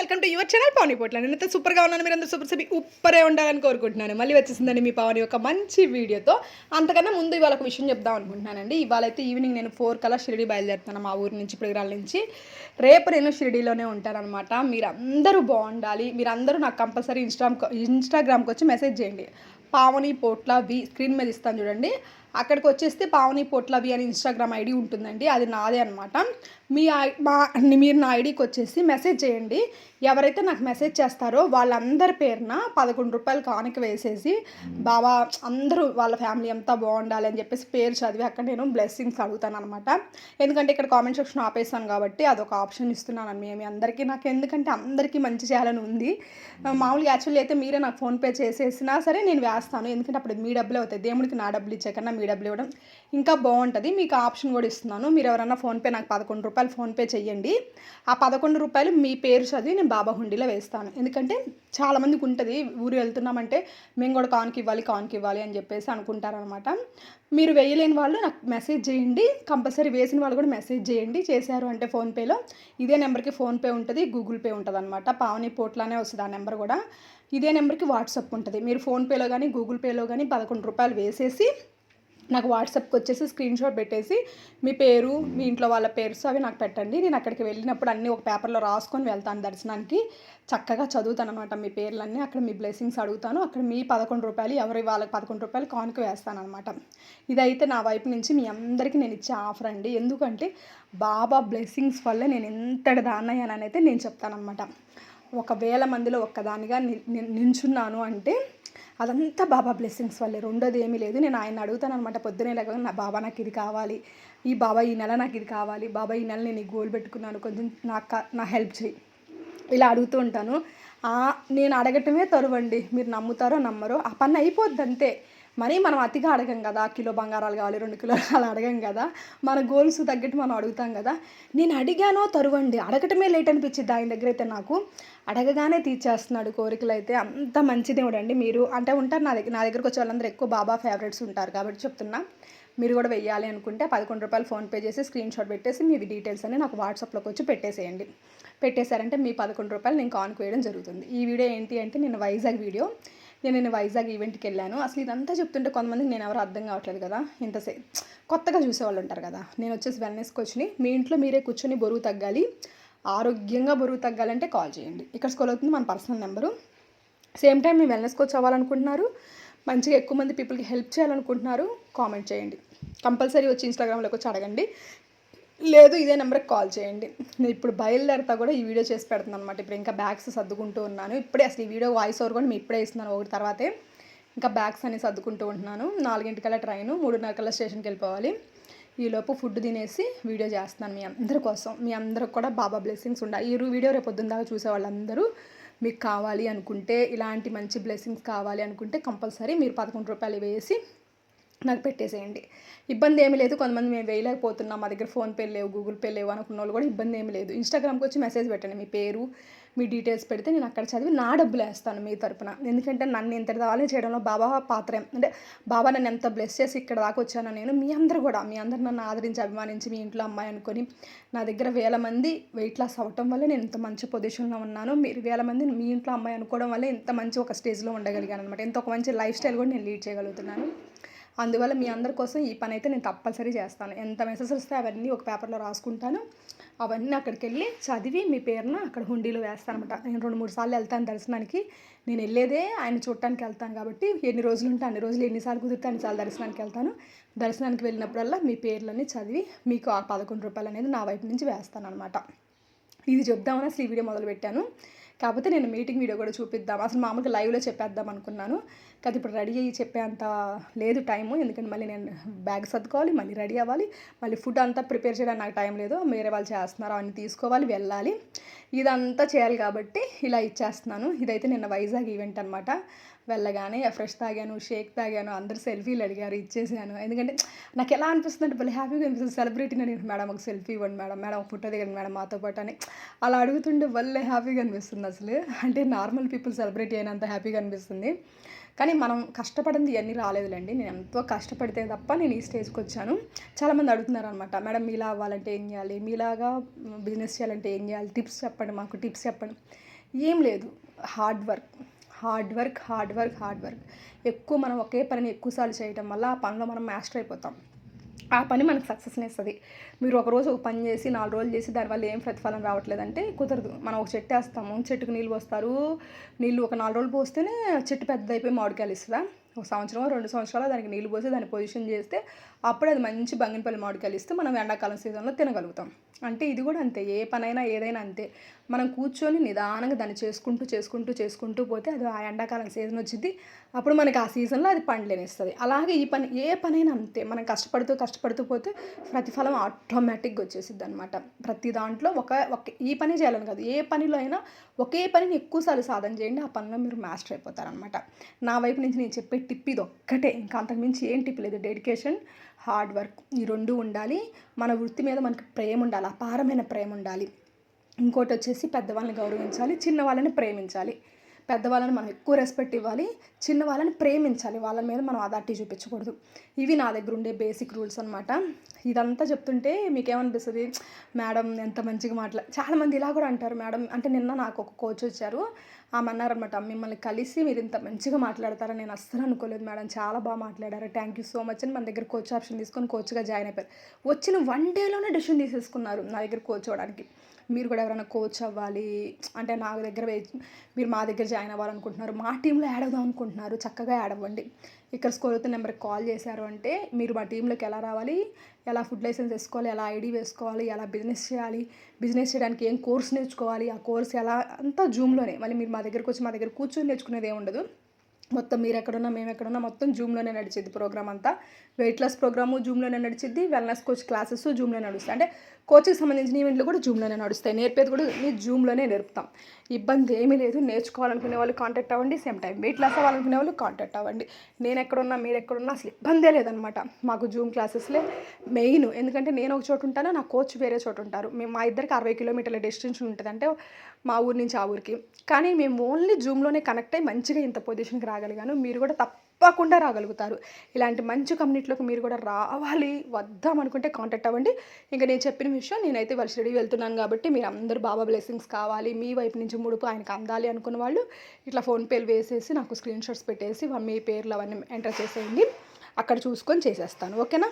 Welcome to your channel Pavani Potla. నేనైతే సూపర్గా ఉన్నాను. మీరు అందరూ సూపర్ సభి ఉప్పరే ఉండాలని కోరుకుంటున్నాను. మళ్ళీ వచ్చేసిందండి మీ పావని ఒక మంచి వీడియోతో. అంతకన్నా ముందు ఇవాళ ఒక విషయం చెప్దాం అనుకుంటున్నానండి. ఇవాళ అయితే ఈవినింగ్ నేను ఫోర్ కల్లా షిరిడి బయలుదేరుతాను మా ఊరు నుంచి పిడుగురాల నుంచి. రేపు నేను షిరిడీలోనే ఉంటానన్నమాట. మీరందరూ బాగుండాలి. మీరు అందరూ నాకు కంపల్సరీ ఇన్స్టాగ్రామ్ ఇన్స్టాగ్రామ్కి వచ్చి మెసేజ్ చేయండి. పావని పోట్ల వి స్క్రీన్ మీద ఇస్తాను చూడండి. అక్కడికి వచ్చేస్తే పావని పొట్లవి అని ఇన్స్టాగ్రామ్ ఐడి ఉంటుందండి. అది నాదే అనమాట మీ మా మీరు నా ఐడికి వచ్చేసి మెసేజ్ చేయండి. ఎవరైతే నాకు మెసేజ్ చేస్తారో వాళ్ళందరి పేరున పదకొండు రూపాయలు కానుక వేసేసి బాబా అందరూ వాళ్ళ ఫ్యామిలీ అంతా బాగుండాలి అని చెప్పేసి పేరు చదివి అక్కడ నేను బ్లెస్సింగ్స్ అడుగుతాను అనమాట ఎందుకంటే ఇక్కడ కామెంట్ సెక్షన్ ఆపేసాను కాబట్టి అదొక ఆప్షన్ ఇస్తున్నాను మేము అందరికీ. నాకు ఎందుకంటే అందరికీ మంచి చేయాలని ఉంది. మామూలుగా యాక్చువల్లీ అయితే మీరే నాకు ఫోన్పే చేసేసినా సరే నేను వేస్తాను. ఎందుకంటే అప్పుడు మీ డబ్బులు అవుతాయి. దేవుడికి నా డబ్బులు ఇచ్చే కన్నా ఈడబ్ల్యూ ఇవ్వడం ఇంకా బాగుంటుంది. మీకు ఆప్షన్ కూడా ఇస్తున్నాను. మీరు ఎవరైనా ఫోన్పే నాకు పదకొండు రూపాయలు ఫోన్పే చేయండి ఆ పదకొండు రూపాయలు మీ పేరు చదివి నేను బాబా హుండీలో వేస్తాను. ఎందుకంటే చాలామందికి ఉంటుంది. ఊరు వెళ్తున్నామంటే మేము కూడా కాన్కి ఇవ్వాలి కాన్కి ఇవ్వాలి అని చెప్పేసి అనుకుంటారనమాట. మీరు వేయలేని వాళ్ళు నాకు మెసేజ్ చేయండి. కంపల్సరీ వేసిన వాళ్ళు కూడా మెసేజ్ చేయండి. చేశారు అంటే ఫోన్పేలో ఇదే నెంబర్కి ఫోన్పే ఉంటుంది గూగుల్ పే ఉంటుంది అనమాట పావని పోట్లానే వస్తుంది ఆ నెంబర్ కూడా. ఇదే నెంబర్కి వాట్సాప్ ఉంటుంది. మీరు ఫోన్పేలో కానీ గూగుల్ పేలో కానీ పదకొండు రూపాయలు వేసేసి నాకు వాట్సాప్కి వచ్చేసి స్క్రీన్ షాట్ పెట్టేసి మీ పేరు మీ ఇంట్లో వాళ్ళ పేర్స్ అవి నాకు పెట్టండి. నేను అక్కడికి వెళ్ళినప్పుడు అన్నీ ఒక పేపర్లో రాసుకొని వెళ్తాను దర్శనానికి. చక్కగా చదువుతాను అనమాట మీ పేర్లన్నీ. అక్కడ మీ బ్లెస్సింగ్స్ అడుగుతాను. అక్కడ మీ పదకొండు రూపాయలు ఎవరి వాళ్ళకి పదకొండు రూపాయలు కానుక వేస్తాను అనమాట ఇదైతే నా వైపు నుంచి మీ అందరికీ నేను ఇచ్చే ఆఫర్ అండి. ఎందుకంటే బాబా బ్లెస్సింగ్స్ వల్ల నేను ఎంతటి దాన్నయ్యానని అయితే నేను చెప్తానమాట ఒక వేల మందిలో ఒక్కదానిగా ని- నించున్నాను అంటే అదంతా బాబా బ్లెస్సింగ్స్ వల్లే. రెండోది ఏమీ లేదు. నేను ఆయన అడుగుతాను అనమాట పొద్దునే లేక నా బాబా నాకు ఇది కావాలి. ఈ బాబా ఈ నెల నాకు ఇది కావాలి. బాబా ఈ నెల నేను ఈ గోల్ పెట్టుకున్నాను. కొంచెం నాకు నా హెల్ప్ చేయి ఇలా అడుగుతూ ఉంటాను. నేను అడగటమే తరువండి. మీరు నమ్ముతారో నమ్మరో. ఆ పని అయిపోద్ది అంతే మరీ మనం అతిగా అడగం కదా కిలో బంగారాలు కావాలి రెండు కిలోలు అలా అడగం కదా మన గోల్స్ తగ్గట్టు మనం అడుగుతాం కదా. నేను అడిగానో తరువండి అడగటమే లేట్ అనిపించింది ఆయన దగ్గర అయితే నాకు. అడగగానే తీర్చేస్తున్నాడు కోరికలు అయితే. అంత మంచిదేవుడు అండి మీరు. అంటే ఉంటారు నా దగ్గర నా దగ్గరకు వచ్చే వాళ్ళందరూ ఎక్కువ బాబా ఫేవరెట్స్ ఉంటారు కాబట్టి చెప్తున్నా. మీరు కూడా వెయ్యాలి అనుకుంటే పదకొండు రూపాయలు ఫోన్పే చేసి స్క్రీన్ షాట్ పెట్టేసి మీ డీటెయిల్స్ అన్ని నాకు వాట్సాప్లోకి వచ్చి పెట్టేసేయండి. పెట్టేశారంటే మీ పదకొండు రూపాయలు నేను కానుక వేయడం జరుగుతుంది. ఈ వీడియో ఏంటి అంటే నేను వైజాగ్ వీడియో. నేను నేను వైజాగ్ ఈవెంట్కి వెళ్ళాను. అసలు ఇదంతా చెప్తుంటే కొంతమందికి నేను ఎవరు అర్థం కావట్లేదు కదా. ఇంతసేపు కొత్తగా చూసేవాళ్ళు ఉంటారు కదా. నేను వచ్చేసి వెల్నెస్ కోచ్ని. మీ ఇంట్లో మీరే కూర్చొని బరువు తగ్గాలి. ఆరోగ్యంగా బరువు తగ్గాలంటే కాల్ చేయండి. ఇక్కడ స్కూల్ అవుతుంది మన పర్సనల్ నెంబరు. సేమ్ టైం మేము వెల్నెస్ కోచ్ అవ్వాలనుకుంటున్నారు. మంచిగా ఎక్కువ మంది పీపుల్కి హెల్ప్ చేయాలనుకుంటున్నారు. కామెంట్ చేయండి. కంపల్సరీ వచ్చి ఇన్స్టాగ్రామ్లోకి వచ్చి అడగండి. లేదు ఇదే నెంబర్కి కాల్ చేయండి. నేను ఇప్పుడు బయలుదేరతా కూడా ఈ వీడియో చేసి పెడుతున్నాను అనమాట ఇప్పుడు ఇంకా బ్యాగ్స్ సర్దుకుంటూ ఉన్నాను. ఇప్పుడే అసలు ఈ వీడియో వాయిస్ ఓవర్ కూడా మీ ఇప్పుడే ఇస్తున్నాను ఒకటి తర్వాతే. ఇంకా బ్యాగ్స్ అన్ని సర్దుకుంటూ ఉంటున్నాను. నాలుగింటికల్లా ట్రైను మూడున్నరకల్లా స్టేషన్కి వెళ్ళిపోవాలి. ఈలోపు ఫుడ్ తినేసి వీడియో చేస్తున్నాను మీ అందరి కోసం. మీ అందరికి కూడా బాబా బ్లెస్సింగ్స్ ఉండాలి. ఈ వీడియో రేపు పొద్దున్న దాకా చూసే వాళ్ళందరూ మీకు కావాలి అనుకుంటే ఇలాంటి మంచి బ్లెస్సింగ్స్ కావాలి అనుకుంటే కంపల్సరీ మీరు పదకొండు రూపాయలు వేసి నాకు పెట్టేసేయండి. ఇబ్బంది ఏమీ లేదు. కొంతమంది మేము వేయలేకపోతున్నాం. మా దగ్గర ఫోన్పే లేవు గూగుల్ పే లేవు అనుకున్న వాళ్ళు కూడా ఇబ్బంది ఏమీ లేదు. ఇన్స్టాగ్రామ్కి వచ్చి మెసేజ్ పెట్టండి. మీ పేరు మీ డీటెయిల్స్ పెడితే నేను అక్కడ చదివి నా డబ్బులు వేస్తాను మీ తరపున. ఎందుకంటే నన్ను ఇంత దాని చేయడంలో బాబా పాత్ర. అంటే బాబా నన్ను ఎంత బ్లెస్ చేసి ఇక్కడ దాకా వచ్చానో నేను మీ అందరు కూడా మీ అందరు నన్ను ఆదరించి అభిమానించి మీ ఇంట్లో అమ్మాయి అనుకొని నా దగ్గర వేల మంది వెయిట్ లాస్ అవ్వటం వల్ల నేను ఇంత మంచి పొజిషన్లో ఉన్నాను. మీరు వేల మంది మీ ఇంట్లో అమ్మాయి అనుకోవడం వల్ల ఇంత మంచి ఒక స్టేజ్లో ఉండగలిగాను అనమాట ఇంత ఒక మంచి లైఫ్ స్టైల్ కూడా నేను లీడ్ చేయగలుగుతున్నాను. అందువల్ల మీ అందరి కోసం ఈ పని అయితే నేను తప్పనిసరి చేస్తాను. ఎంత మెసేజ్ వస్తే అవన్నీ ఒక పేపర్లో రాసుకుంటాను. అవన్నీ అక్కడికి వెళ్ళి చదివి మీ పేరున అక్కడ హుండీలో వేస్తాను అనమాట నేను రెండు మూడు సార్లు వెళ్తాను దర్శనానికి. నేను వెళ్ళేదే ఆయన చూడటానికి వెళ్తాను కాబట్టి ఎన్ని రోజులు ఉంటే అన్ని రోజులు ఎన్నిసార్లు కుదిరితే అన్నిసార్లు దర్శనానికి వెళ్తాను. దర్శనానికి వెళ్ళినప్పుడల్లా మీ పేర్లన్నీ చదివి మీకు ఆ పదకొండు రూపాయలు అనేది నా వైపు నుంచి వేస్తాను అనమాట ఇది చెప్దామని అసలు ఈ వీడియో మొదలు పెట్టాను కాకపోతే నేను మీటింగ్ వీడియో కూడా చూపిద్దాం. అసలు మామూలుగా లైవ్లో చెప్పేద్దాం అనుకున్నాను. కాదు ఇప్పుడు రెడీ అయ్యి చెప్పేంత లేదు టైము. ఎందుకంటే మళ్ళీ నేను బ్యాగ్ సర్దుకోవాలి మళ్ళీ రెడీ అవ్వాలి. మళ్ళీ ఫుడ్ అంతా ప్రిపేర్ చేయడానికి నాకు టైం లేదు. వేరే వాళ్ళు చేస్తున్నారు అవన్నీ తీసుకోవాలి వెళ్ళాలి. ఇదంతా చేయాలి కాబట్టి ఇలా ఇచ్చేస్తున్నాను. ఇదైతే నిన్న వైజాగ్ ఈవెంట్ అనమాట వెళ్ళగానే ఫ్రెష్ తాగాను షేక్ తాగాను అందరు సెల్ఫీలు అడిగారు ఇచ్చేసాను. ఎందుకంటే నాకు ఎలా అనిపిస్తుంది అంటే భలే హ్యాపీగా అనిపిస్తుంది. సెలబ్రిటీని నేను మేడం ఒక సెల్ఫీ ఇవ్వండి మేడం మేడం ఒక ఫోటో దిగండి మేడం మాతో పాటు అని. అలా అడుగుతుంటే భలే హ్యాపీగా అనిపిస్తుంది అసలు. అంటే నార్మల్ పీపుల్ సెలబ్రిటీ అయినంత హ్యాపీగా అనిపిస్తుంది. కానీ మనం కష్టపడింది ఇవన్నీ రాలేదులేండి. నేను ఎంతో కష్టపడితే తప్ప నేను ఈ స్టేజ్కి వచ్చాను. చాలామంది అడుగుతున్నారు అనమాట మేడం మీలా అవ్వాలంటే ఏం చేయాలి? మీలాగా బిజినెస్ చేయాలంటే ఏం చేయాలి? టిప్స్ చెప్పండి. చెప్పండి మాకు టిప్స్ చెప్పండి. ఏం లేదు. Hard work. Hard work hard work hard work. ఎక్కువ మనం ఒకే పనిని ఎక్కువసార్లు చేయటం వల్ల ఆ పనిలో మనం మాస్టర్ అయిపోతాం. ఆ పని మనకు సక్సెస్ని ఇస్తుంది. మీరు ఒకరోజు ఒక పని చేసి నాలుగు రోజులు చేసి దానివల్ల ఏం ప్రతిఫలం రావట్లేదంటే కుదరదు. మనం ఒక చెట్టు వేస్తాము చెట్టుకు నీళ్ళు పోస్తారు. నీళ్ళు ఒక నాలుగు రోజులు పోస్తేనే చెట్టు పెద్దదైపోయి మామిడికాయలు ఇస్తుందా? ఒక సంవత్సరం రెండు సంవత్సరాలు దానికి నీళ్ళు పోసి దాన్ని పొజిషన్ చేస్తే అప్పుడు అది మంచి బంగినపల్లి మామిడికాయలు ఇస్తే మనం ఎండాకాలం సీజన్లో తినగలుగుతాం. అంటే ఇది కూడా అంతే ఏ పనైనా ఏదైనా అంతే. మనం కూర్చొని నిదానంగా దాన్ని చేసుకుంటూ చేసుకుంటూ చేసుకుంటూ పోతే అది ఆ ఎండాకాలం సీజన్ వచ్చింది అప్పుడు మనకి ఆ సీజన్లో అది పండ్లేనిస్తుంది. అలాగే ఈ పని ఏ పనైనా అంతే. మనం కష్టపడుతూ కష్టపడుతూ పోతే ప్రతిఫలం ఆటోమేటిక్గా వచ్చేసిద్ది అనమాట ప్రతి దాంట్లో ఒక ఒక ఈ పని చేయాలని కాదు. ఏ పనిలో అయినా ఒకే పనిని ఎక్కువసార్లు సాధన చేయండి. ఆ పనిలో మీరు మాస్టర్ అయిపోతారనమాట నా వైపు నుంచి నేను చెప్పే టిప్ ఇది ఒక్కటే ఇంకా అంతకుమించి ఏం టిప్ లేదు. డెడికేషన్ హార్డ్ వర్క్ ఈ రెండు ఉండాలి. మన వృత్తి మీద మనకి ప్రేమ ఉండాలి అపారమైన ప్రేమ ఉండాలి ఇంకోటి వచ్చేసి పెద్దవాళ్ళని గౌరవించాలి చిన్న వాళ్ళని ప్రేమించాలి. పెద్దవాళ్ళని మనం ఎక్కువ రెస్పెక్ట్ ఇవ్వాలి చిన్న వాళ్ళని ప్రేమించాలి. వాళ్ళ మీద మనం అదాటి చూపించకూడదు. ఇవి నా దగ్గర ఉండే బేసిక్ రూల్స్ అనమాట ఇదంతా చెప్తుంటే మీకేమనిపిస్తుంది మేడం ఎంత మంచిగా మాట్లా చాలామంది ఇలా కూడా అంటారు. మేడం అంటే నిన్న నాకు ఒక కోచ్ వచ్చారు. ఆమె అన్నారనమాట మిమ్మల్ని కలిసి మీరు ఇంత మంచిగా మాట్లాడతారని నేను అస్సలు అనుకోలేదు మేడం. చాలా బాగా మాట్లాడారు. థ్యాంక్ యూ సో మచ్ అని మన దగ్గర కోచ్ ఆప్షన్ తీసుకొని కోచ్గా జాయిన్ అయిపోయారు. వచ్చిన వన్ డేలోనే డెసిషన్ తీసేసుకున్నారు నా దగ్గర కోచ్ అవ్వడానికి. మీరు కూడా ఎవరైనా కోచ్ అవ్వాలి అంటే నా దగ్గర మీరు మా దగ్గర జాయిన్ అవ్వాలనుకుంటున్నారు మా టీంలో యాడ్ అవుదాం అనుకుంటున్నారు చక్కగా యాడ్ అవ్వండి. ఇక్కడ స్కోర్ అవుతున్న నెంబర్కి కాల్ చేశారు అంటే మీరు మా టీంలోకి ఎలా రావాలి? ఎలా ఫుడ్ లైసెన్స్ వేసుకోవాలి? ఎలా ఐడి వేసుకోవాలి? ఎలా బిజినెస్ చేయాలి? బిజినెస్ చేయడానికి ఏం కోర్స్ నేర్చుకోవాలి? ఆ కోర్స్ ఎలా? అంతా జూమ్లోనే. మళ్ళీ మీరు మా దగ్గరకు వచ్చి మా దగ్గర కూర్చొని నేర్చుకునేది ఏమి ఉండదు. మొత్తం మీరు ఎక్కడున్నా మేము ఎక్కడున్నా మొత్తం జూమ్లోనే నడిచిద్ది ప్రోగ్రామ్ అంతా. వెయిట్ లాస్ ప్రోగ్రాము జూమ్లోనే నడిచిద్ది వెల్నెస్ కోచ్ క్లాసెస్ జూమ్లోనే నడుస్తాయి. అంటే కోచింగ్ సంబంధించిన ఈవెంట్లు కూడా జూమ్లోనే నడుస్తాయి. నేర్పేది కూడా మీ జూమ్లోనే నేర్పుతాం. ఇబ్బంది ఏమీ లేదు. నేర్చుకోవాలనుకునే వాళ్ళు కాంటాక్ట్ అవ్వండి. సేమ్ టైం వెయిట్ లాస్ అవ్వాలనుకునే వాళ్ళు కాంటాక్ట్ అవ్వండి. నేను ఎక్కడున్నా మీరు ఎక్కడున్నా అసలు ఇబ్బందే లేదనమాట. మాకు జూమ్ క్లాసెస్లే మెయిన్. ఎందుకంటే నేను ఒక చోటు ఉంటాను నా కోచ్ వేరే చోటు ఉంటారు. మేము మా ఇద్దరికి అరవై కిలోమీటర్ల డిస్టెన్స్ ఉంటుంది అంటే మా ఊరి నుంచి ఆ ఊరికి. కానీ మేము ఓన్లీ జూమ్లోనే కనెక్ట్ అయ్యి మంచిగా ఇంత పొజిషన్కి రాగలిగాను. మీరు కూడా తప్పకుండా రాగలుగుతారు. ఇలాంటి మంచి కమ్యూనిటీలోకి మీరు కూడా రావాలి వద్దాం అనుకుంటే కాంటాక్ట్ అవ్వండి. ఇంకా నేను చెప్పిన విషయం నేనైతే వాళ్ళ స్టడీ వెళ్తున్నాను కాబట్టి మీరు అందరూ బాబా బ్లెస్సింగ్స్ కావాలి మీ వైపు నుంచి ముడుపు ఆయనకు అందాలి అనుకున్న వాళ్ళు ఇట్లా ఫోన్పేలు వేసేసి నాకు స్క్రీన్ షాట్స్ పెట్టేసి మీ పేర్లు అవన్నీ ఎంటర్ చేసేయండి. అక్కడ చూసుకొని చేసేస్తాను. ఓకేనా?